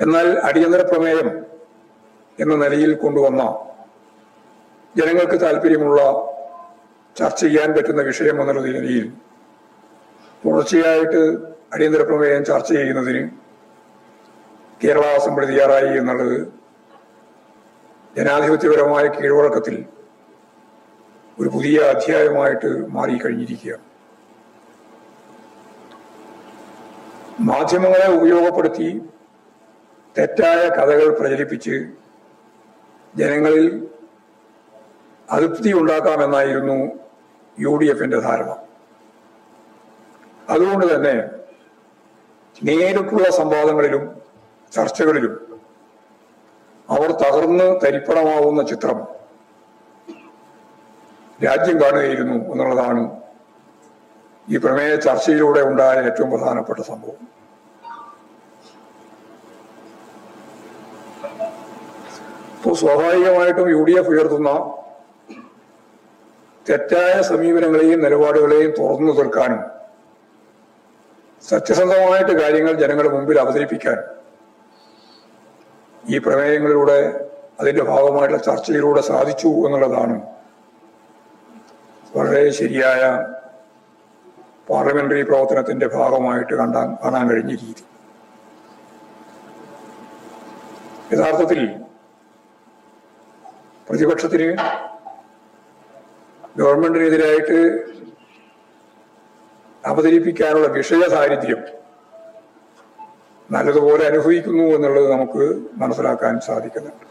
എന്നാൽ അടിയന്തര പ്രമേയം എന്ന നിലയിൽ കൊണ്ടുവന്ന ജനങ്ങൾക്ക് താല്പര്യമുള്ള ചർച്ച ചെയ്യാൻ പറ്റുന്ന വിഷയം എന്നുള്ള നിലയിൽ തുടർച്ചയായിട്ട് അടിയന്തര പ്രമേയം ചർച്ച ചെയ്യുന്നതിന് കേരള അസംബ്ലി തയ്യാറായി എന്നുള്ളത് ജനാധിപത്യപരമായ കീഴ്വഴക്കത്തിൽ ഒരു പുതിയ അധ്യായമായിട്ട് മാറിക്കഴിഞ്ഞിരിക്കുക മാധ്യമങ്ങളെ ഉപയോഗപ്പെടുത്തി തെറ്റായ കഥകൾ പ്രചരിപ്പിച്ച് ജനങ്ങളിൽ അതൃപ്തി ഉണ്ടാക്കാമെന്നായിരുന്നു യു ഡി എഫിന്റെ ധാരണ. അതുകൊണ്ട് തന്നെ നേരിട്ടുള്ള സംവാദങ്ങളിലും ചർച്ചകളിലും അവർ തകർന്ന് തരിപ്പണമാവുന്ന ചിത്രം രാജ്യം കാണുകയായിരുന്നു എന്നുള്ളതാണ് ഈ പ്രമേയ ചർച്ചയിലൂടെ ഉണ്ടായ ഏറ്റവും പ്രധാനപ്പെട്ട സംഭവം. ഇപ്പോൾ സ്വാഭാവികമായിട്ടും യു ഡി എഫ് ഉയർത്തുന്ന തെറ്റായ സമീപനങ്ങളെയും നിലപാടുകളെയും തുറന്നു തീർക്കാനും സത്യസന്ധമായിട്ട് കാര്യങ്ങൾ ജനങ്ങളുടെ മുമ്പിൽ അവതരിപ്പിക്കാൻ ഈ പ്രമേയങ്ങളിലൂടെ അതിന്റെ ഭാഗമായിട്ടുള്ള ചർച്ചയിലൂടെ സാധിച്ചു എന്നുള്ളതാണ് വളരെ ശരിയായ പാർലമെന്ററി പ്രവർത്തനത്തിന്റെ ഭാഗമായിട്ട് കണ്ടാൻ കാണാൻ കഴിഞ്ഞ രീതി. യഥാർത്ഥത്തിൽ പ്രതിപക്ഷത്തിന് ഗവൺമെന്റിനെതിരായിട്ട് അവതരിപ്പിക്കാനുള്ള വിഷയ സാന്നിധ്യം നല്ലതുപോലെ അനുഭവിക്കുന്നു എന്നുള്ളത് നമുക്ക് മനസ്സിലാക്കാൻ സാധിക്കുന്നുണ്ട്.